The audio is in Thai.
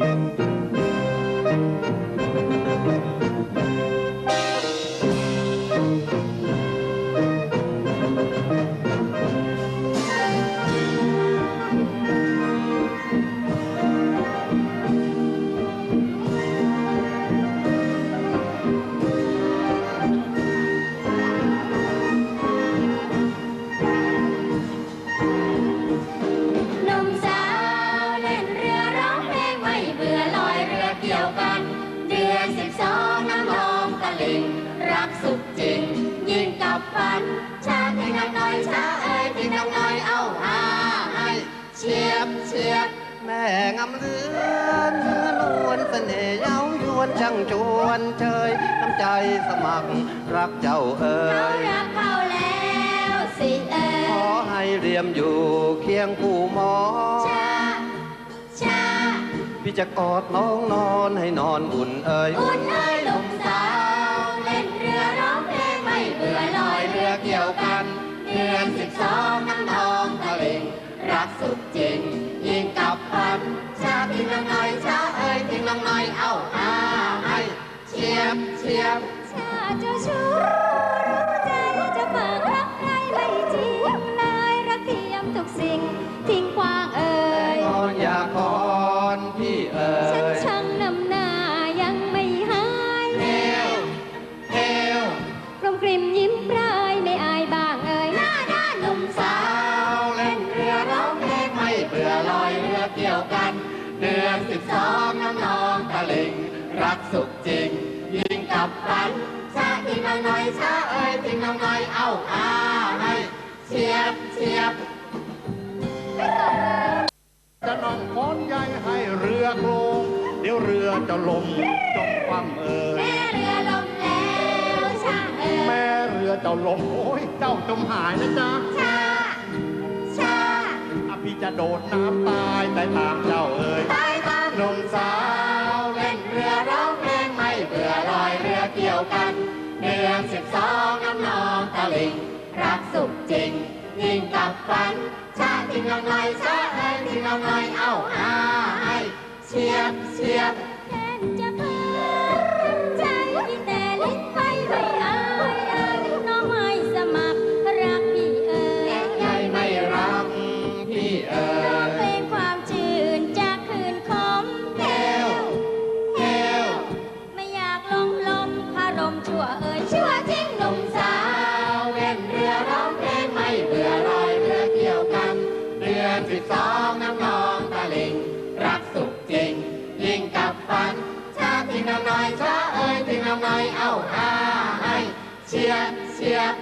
Thank you. บฝันชาที่นางน้อยชาเอ้ยที่นางน้อยเอาหาให้เชียบเชียบแม่งามเลือนเนื้อนวลเสน่ห์เย้ายวนช่างชวนเชยน้ำใจสมัครรักเจ้าเอ๋เขายรักเขาแล้วสิเอ้ขอยให้เรียมอยู่เคียงคู่หมอชาชาพี่จะกอดน้องนอนให้นอนอุ่นเอ่ยอุ่นเอ้ยหนุ่มสา เรือเกี่ยวกัน เดือนสิบสองน้ำนองตะลิงรักสุดจริง ยิ่งกับพันชาทิ้งน้องน้อยชาเอ้ยทิ้งน้องน้อยเอาหาให้เชียบเชียบชาเจ้าชู้รู้ใจจะฝากรักใครไม่จริงเลยรักเทียมทุกสิ่ง ทิ้งควางเอ่ยนอนอยากกอนพี่เอ่ฉันยช่างนำหน้ายังไม่หายเอวเอวกลมกลิ่มยิ้มปลา งไม่เบื่อลอยเรือเกี่ยวกัน เดือนสิบสองน้ำนองตะลิง รักสุขจริง ยิ่งกับฝันชาที่น้องน้อยชาเอ้ยที่น้องน้อยเอาอาให้เชียบเชียบจะนองค้อนใหญ่ให้เรือโคลงเดี๋ยวเรือจะล่มจมความเอ่ยแม่เรือลมแล้วชาเอ้ยแม่เรือเจ้าล่มโอ้ยเจ้าจมหายนะจ๊ะชาชาอะ พี่จะโดดน้ำตายแต่ตามเจ้าเอ่ยตายตามหนุ่มสาวเล่นเรือร้องเพลงไม่เบื่อลอยเรือเกี่ยวกัน เดือนสิบสองน้ำนองตะลิง รักสุขจริง ยิ่งกับฝัน ชาทิ้งน้องน้อยชาเอ้ยทิ้งน้องน้อยเอาอาให้เชียบเชียบ นมชั่วเอ่ยชั่วจริงหนุ่มสาวเล่นเรือร้องเพลงไม่เบื่อลอยเรือเที่ยวกัน เดือนสิบสองน้ำนองตะลิง รักสุขจริง ยิ่งกับฟันชาทิ้งน้ำน้อยชาเอ่ยที่น้ำน้อยเอาอาให้เชียร์เชียร์